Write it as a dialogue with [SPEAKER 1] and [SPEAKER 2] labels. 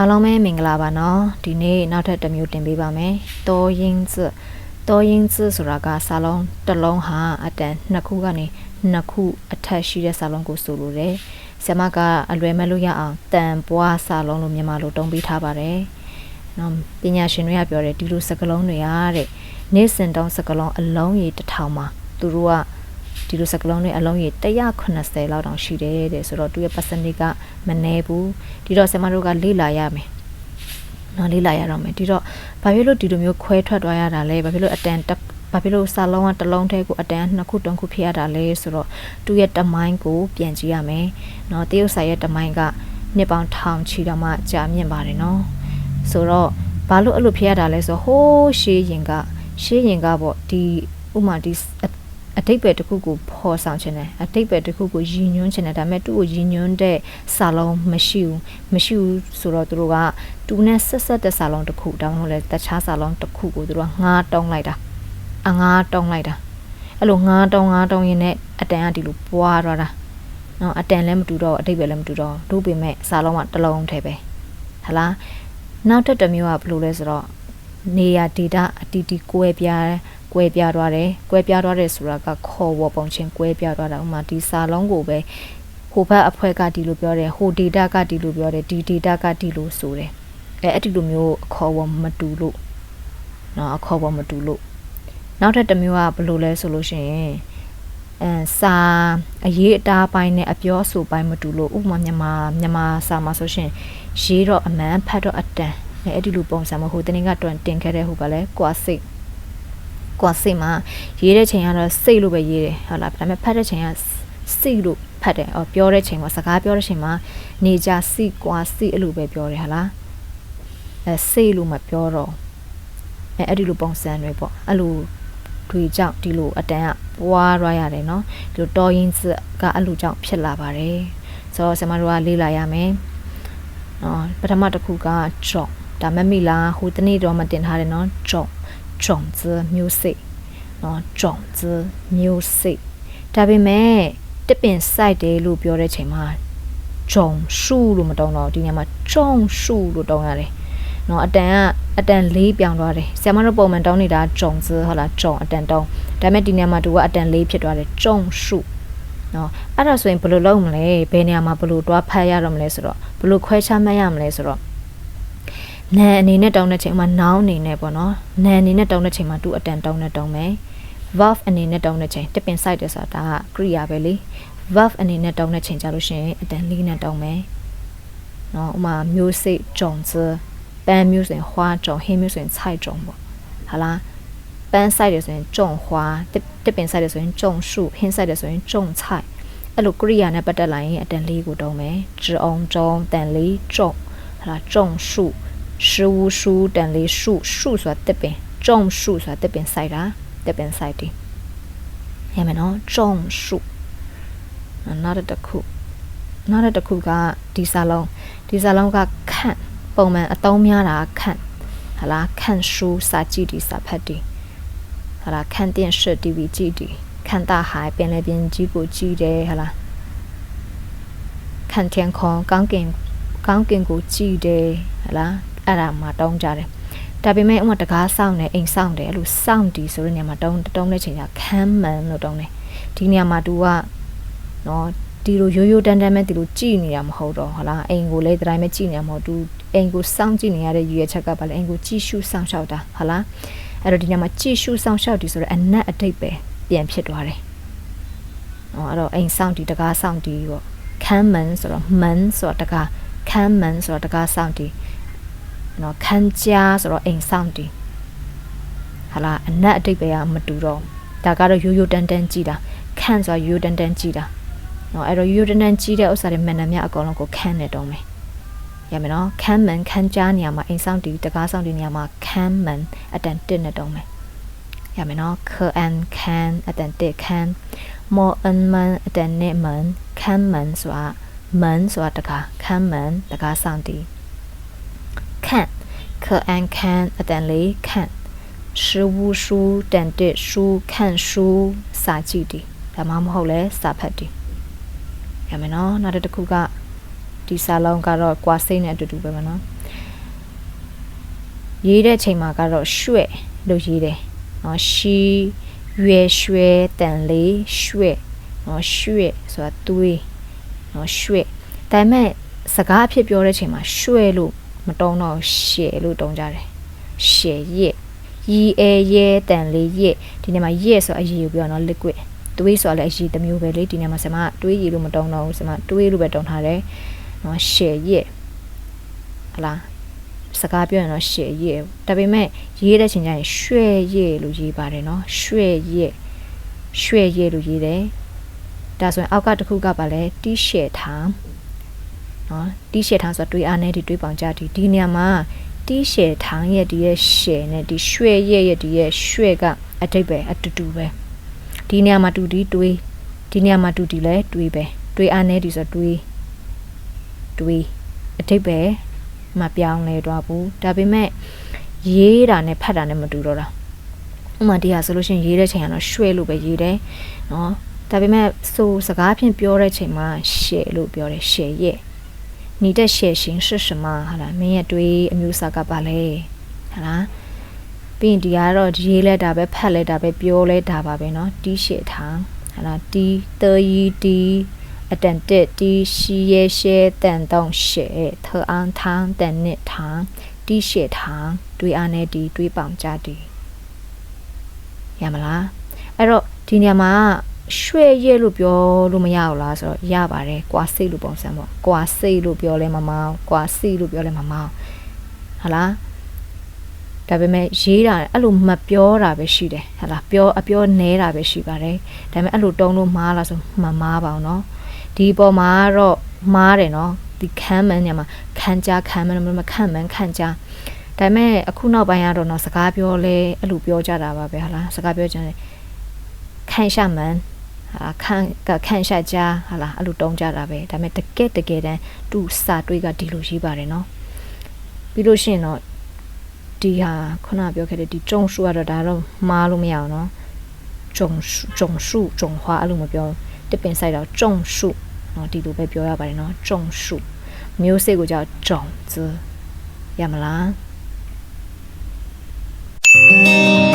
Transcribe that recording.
[SPEAKER 1] အားလုံးပဲမင်္ဂလာပါနော်ဒီနေ့နောက်ထပ်တစ်မျိုးတင်ပေးပါမယ်တောရင်းစတောရင်းစဆိုတာကစာလုံးတစ်လုံးဟာအတန်နှစ်ခုကနေနှစ်ခုအထက်ရှိတဲ့စာလုံးကိုဆိုလိုတယ်ဆရာမကအလွယ်မဲ့လို့ရအောင်တန်ပွားစာလုံးလို့မြန်မာလိုတုံးပေးထားပါတယ်နော်ပညာရှင်တွေကပြောတယ်ဒီလိုစကားလုံးတွေကတဲ့နေ့စဉ်တုံးစကားလုံးအလုံးရေတစ်ထောင်မှာသူတို့က ဒီလိုစကလုံးတွေအလုံးကြီး180လောက်တောင်ရှိတယ်တဲ့ဆိုတော့သူရဲ့ percentage ကမနည်းဘူးဒီတော့ဆရာမတို့ကလေ့လာရမယ်နော်လေ့လာရတော့မယ်ဒီတော့ဘာဖြစ်လို့ဒီလိုမျိုးခွဲထွက်သွားရတာလဲဘာဖြစ်လို့အတန်ဘာဖြစ်လို့စာလုံးကတစ်လုံးတည်းကိုအတန်းနှစ်ခုတုံးခုဖြစ်ရတာလဲဆိုတော့သူ့ရဲ့တမိုင်းကိုပြန်ကြည့်ရမယ်။နော်တရုတ်စာရဲ့တမိုင်းကနှစ်ပေါင်းထောင်ချီတော့မှကြာမြင့်ပါတယ်နော်။ဆိုတော့ဘာလို့အဲ့လိုဖြစ်ရတာလဲဆိုတော့ဟိုးရှေးရင်ကရှေးရင်ကပေါ့ဒီဥမာဒီ အတိတ်ပဲတစ်ခုကိုဖော်ဆောင်ခြင်းတယ်အတိတ်ပဲတစ်ခုကိုရည်ညွှန်းခြင်းတယ်ဒါပေမဲ့သူ့ကိုရည်ညွှန်းတဲ့စာလုံးမရှိဘူးမရှိဘူးဆိုတော့သူတို့ကတူနဲ့ဆက်ဆက်တဲ့စာလုံးတစ်ခုတောင်းလို့လဲတခြားစာလုံးတစ်ခုကိုသူတို့ကငားတုံးလိုက်တာအငားတုံးလိုက်တာအဲ့လိုငားတုံးငားတုံးရင်းနဲ့အတန်ကဒီလိုပွားသွားတာနော်အတန်လည်းမတူတော့အတိတ်ပဲလည်းမတူတော့တို့ပေမဲ့စာလုံးကတစ်လုံးထဲပဲဟလားနောက်တစ်တစ်မျိုးကဘယ်လိုလဲဆိုတော့နေရာဒေတာအတီတီကွဲပြား ကွဲပြားသွားတယ်ကွဲပြားသွားတယ်ဆိုတာကခေါ်ဝေါ်ပုံချင်းကွဲပြားသွားတာဥမာဒီစာလုံးကိုပဲဟိုဘက်အဖွဲကဒီလိုပြောတယ်ဟို data ကဒီလိုပြောတယ်ဒီ data ကဒီလိုဆိုတယ်အဲအဲ့ဒီလိုမျိုးအခေါ်ဝေါ်မတူလို့เนาะအခေါ်ဝေါ်မတူလို့နောက်ထပ်တစ်မျိုးကဘယ်လိုလဲဆိုလို့ရှိရင်အဲစာအရေးအတားပိုင်းနဲ့အပြောအဆိုပိုင်းမတူလို့ဥပမာမြန်မာမြန်မာစာမှာဆိုရှင်ရေးတော့အမှန်ဖတ်တော့အတန်အဲအဲ့ဒီလိုပုံစံမဟုတ်တနင်္ဂတွန်တင်ခဲ့တဲ့ဟိုကလည်းကွာစိတ် ကွာစိတ်မှာရေးတဲ့ချိန်ကတော့စိတ်လို့ပဲရေးတယ်ဟုတ်လားဒါပေမဲ့ဖတ်တဲ့ချိန်ကစိတ်လို့ဖတ်တယ်အော်ပြောတဲ့ချိန်မှာစကားပြောတဲ့ချိန်မှာနေကြစိတ်ကွာစိတ်အဲ့လိုပဲပြောတယ်ဟုတ်လားအဲစိတ်လို့မပြောတော့အဲအဲ့ဒီလိုပုံစံတွေပေါ့အဲ့လိုတွေကြောင့်ဒီလိုအတန်းကပွားရရတယ်เนาะဒီလိုတော်ရင်စကအဲ့လိုကြောင့်ဖြစ်လာပါတယ်ဆိုတော့ဆရာမတို့ကလေ့လာရမယ်နော်ပထမတစ်ခုက job ဒါမမိလားဟိုတနေ့တော့မတင်ထားတယ်နော် job 种子 music နော်种子 music ဒါပေမဲ့တစ်ပင် site တယ်လို့ပြောတဲ့ချိန်မှာဂျုံရှုလို့မတောင်းတော့ဒီနေရာမှာဂျုံရှုလို့တောင်းရတယ်နော်အတန်ကအတန်လေးပြောင်းသွားတယ်ဆရာမတို့ပုံမှန်တောင်းနေတာဂျုံစဟုတ်လားဂျုံအတန်တောင်းဒါပေမဲ့ဒီနေရာမှာသူကအတန်လေးဖြစ်သွားတယ်ဂျုံရှုနော်အဲ့ဒါဆိုရင်ဘယ်လိုလုပ်မလဲဘယ်နေရာမှာဘယ်လိုတွားဖတ်ရတော့မလဲဆိုတော့ဘယ်လိုခွဲခြားမှတ်ရမလဲဆိုတော့ နာအနေနဲ့တောင်းတဲ့ချိန်မှာ noun အနေနဲ့ပေါ့နော်နာအနေနဲ့တောင်းတဲ့ချိန်မှာသူအတန်တောင်းနဲ့တောင်းမယ် verb အနေနဲ့တောင်းတဲ့ချိန်တပင် site တယ်ဆိုတာဒါကကရိယာပဲလေ verb အနေနဲ့တောင်းတဲ့ချိန်ကြလို့ရှိရင်အတန်လေးနဲ့တောင်းမယ်နော်ဥမာမျိုးစိတ်种子ပန်းမျိုးဆိုရင်花种ဟင်းမျိုးဆိုရင်菜种ပေါ့ဟာလားပန်း site တယ်ဆိုရင်种花တပင် site တယ်ဆိုရင်种树ဟင်း site တယ်ဆိုရင်种菜အဲ့လိုကရိယာနဲ့ပတ်သက်လာရင်အတန်လေးကိုတောင်းမယ်ကြုံကြုံတန်လေး种ဟာလား种树 ရှူရှူတန်လေးရှူရှူဆိုတာတစ်ပင်ကြုံရှူဆိုတာတစ်ပင်ဆိုင်တာတစ်ပင်ဆိုင်တီရမယ်နော်ကြုံရှူနောက်တစ်ခုနောက်တစ်ခုကဒီစာလုံးဒီစာလုံးကခန့်ပုံမှန်အသုံးများတာခန့်ဟလာခန့်ရှူစာကြည့်ဒီစာဖတ်ဒီဟလာခန့်တင်ရှစ် TV ကြည့်ဒီခန့်တာဟိုင်ပင်လေပင်ကြီးကိုကြည့်တယ်ဟလာခန့်တန်ခေါ်ကောင်းကင်ကောင်းကင်ကိုကြည့်တယ်ဟလား အဲ့ဒါမှတောင်းကြတယ်ဒါပေမဲ့ဥမာတကားစောင့်တယ်အိမ်စောင့်တယ်အဲ့လိုစောင့်ဒီဆိုတဲ့နေရာမှာတုံးတုံးတဲ့ချိန်ကခမ်းမှန်လို့တုံးတယ်ဒီနေရာမှာ तू ကနော်ဒီလိုရိုးရိုးတန်းတန်းပဲဒီလိုကြည်နေတာမဟုတ်တော့ဟုတ်လားအိမ်ကိုလည်းဒီတိုင်းပဲကြည်နေတာမဟုတ် तू အိမ်ကိုစောင့်ကြည့်နေရတဲ့ရည်ရွယ်ချက်ကဘာလဲအိမ်ကိုကြည့်ရှုစောင့်ရှောက်တာဟုတ်လားအဲ့တော့ဒီညမှာကြည့်ရှုစောင့်ရှောက်ဒီဆိုတော့အနက်အတိတ်ပဲပြန်ဖြစ်သွားတယ်။အော်အဲ့တော့အိမ်စောင့်ဒီတကားစောင့်ဒီပေါ့ခမ်းမန်ဆိုတော့မန်ဆိုတော့တကားခမ်းမန်ဆိုတော့တကားစောင့်ဒီ နော်ခန်းကြားဆိုတော့အိမ်ဆောင်တည်ဟာလာအနက်အတိတ်ပဲမတူတော့ဒါကတော့ရိုးရိုးတန်တန်ကြည့်တာခန့်ဆိုရိုးရိုးတန်တန်ကြည့်တာနော်အဲ့တော့ရိုးရိုးတန်တန်ကြည့်တဲ့ဥစ္စာတွေမှန်တယ်မြအကောင်လုံးကိုခန့်နေတော့မယ်ရမယ်နော်ခမ်းမန်ခန်းကြားနေရာမှာအိမ်ဆောင်တည်တကားဆောင်တည်နေရာမှာခမ်းမန်အတန်တစ်နေတော့မယ်ရမယ်နော်ခအန်ခန်အတန်တစ်ခန်မောအန်မန်အတန်နဲ့မန်ခမ်းမန်ဆိုတာမန်ဆိုတာတကားခမ်းမန်တကားဆောင်တည်看，可安看အတန်လေး看食物书တန်တဲ့书看书စာကြည့်တယ်ဒါမှမဟုတ်လဲစာဖတ်တယ်ရမယ်နော်နောက်တစ်ခုကဒီစာလုံးကတော့ကွာစိတ်နဲ့အတူတူပဲမနော် ရေးတဲ့ချိန်မှာကတော့ရွှဲ့လို့ရေးတယ်နော်ရှီရွယ်ရွှဲတန်လေးရွှဲ့နော်ရွှဲ့ဆိုတာသွေးနော်ရွှဲ့ဒါပေမဲ့စကားအဖြစ်ပြောတဲ့ချိန်မှာရွှဲ့လို့ မတုံးတော့ရှယ်လို့တုံးကြတယ်ရှယ်ရဲ့ရီအဲရဲတန်လေးရဲ့ဒီနေ့မှာရဲ့ဆိုအရည်ကိုပြောနော် liquid တွေးဆိုလည်းအရည်တစ်မျိုးပဲလေဒီနေ့မှာဆမတွေးရည်လို့မတုံးတော့ဘူးဆမတွေးလို့ပဲတုံးထားတယ်နော်ရှယ်ရဲ့ဟလားစကားပြောရင်တော့ရှယ်ရဲ့ဒါပေမဲ့ရေးတဲ့ချိန်ကျရင်ရွှဲ့ရဲ့လို့ရေးပါတယ်နော်ရွှဲ့ရဲ့ရွှဲ့ရဲ့လို့ရေးတယ်ဒါဆိုရင်အောက်ကတစ်ခုကပါလဲတီးရှယ်ထား နော်တီးရှယ်ထားဆိုတော့တွေးအားနဲ့ဒီတွေးပေါင်ကြဒီဒီနေရာမှာတီးရှယ်ထားရဲ့ဒီရဲ့ရှယ်နဲ့ဒီရွှဲ့ရဲ့ရဲ့ဒီရဲ့ရွှဲ့ကအတိတ်ပဲအတူတူပဲဒီနေရာမှာတူဒီတွေးဒီနေရာမှာတူဒီလဲတွေးပဲတွေးအားနဲ့ဒီဆိုတွေးတွေးအတိတ်ပဲမပြောင်းလဲတော့ဘူးဒါပေမဲ့ရေးတာနဲ့ဖတ်တာနဲ့မတူတော့တာဥမာဒီဟာဆိုလို့ရှိရင်ရေးတဲ့ချိန်ကတော့ရွှဲလို့ပဲရေးတယ်နော်ဒါပေမဲ့ဆိုစကားဖြင့်ပြောတဲ့ချိန်မှာရှယ်လို့ပြောတယ်ရှယ်ရဲ့ 你的血型是什么ဟာလားမင်းရဲ့တွေးအမျိုးအစားကပါလဲဟာလားပြီးရင်ဒီကတော့ရေးလဲတာပဲဖတ်လဲတာပဲပြောလဲတာပါပဲเนาะတီးရှေထားဟာလားတီးတရီတီးအတန်တက်တီးရှီရဲရှဲတန်တောင်းရှဲထအောင်ထန်းတန်နစ်ထောင်းတီးရှေထားတွေးအားနဲ့တီးတွေးပေါင်ကြတီးရမလားအဲ့တော့ဒီနေရာမှာ ရွှဲရဲလို့ပြောလို့မရဘူးလားဆိုတော့ရပါတယ်ကွာစိတ်လို့ပုံစံပေါ့ကွာစိတ်လို့ပြောလဲမမောင်းကွာစိတ်လို့ပြောလဲမမောင်းဟုတ်လားဒါပေမဲ့ရေးတာအဲ့လိုမပြောတာပဲရှိတယ်ဟလာပြောအပြောနဲတာပဲရှိပါတယ်ဒါပေမဲ့အဲ့လိုတုံးလို့မားလားဆိုမမားပါဘူးเนาะဒီပေါ်မှာတော့မားတယ်เนาะဒီခံမှန်းညမှာခံကြခံမှန်းမခံမှန်းခံကြဒါပေမဲ့အခုနောက်ပိုင်းကတော့เนาะစကားပြောလဲအဲ့လိုပြောကြတာပါပဲဟလာစကားပြောကြတယ်ခံရှမှန်း အာခံခံရှာကြဟာလားအဲ့လိုတုံးကြတာပဲဒါပေမဲ့တကယ်တကယ်တမ်းသူစာတွေးကဒီလိုရှိပါတယ်နော်ပြီးလို့ရှိရင်တော့ဒီဟာခုနပြောခဲ့တဲ့ဒီဂျုံရှူကတော့ဒါတော့မှားလို့မရအောင်နော်ဂျုံရှူဂျုံရှူဂျုံဟွာအဲ့လိုမပြောတပင်ဆိုင်တော့ဂျုံရှူနော်ဒီလိုပဲပြောရပါတယ်နော်ဂျုံရှူမျိုးစိတ်ကိုကြောက်ဂျုံဇရမလား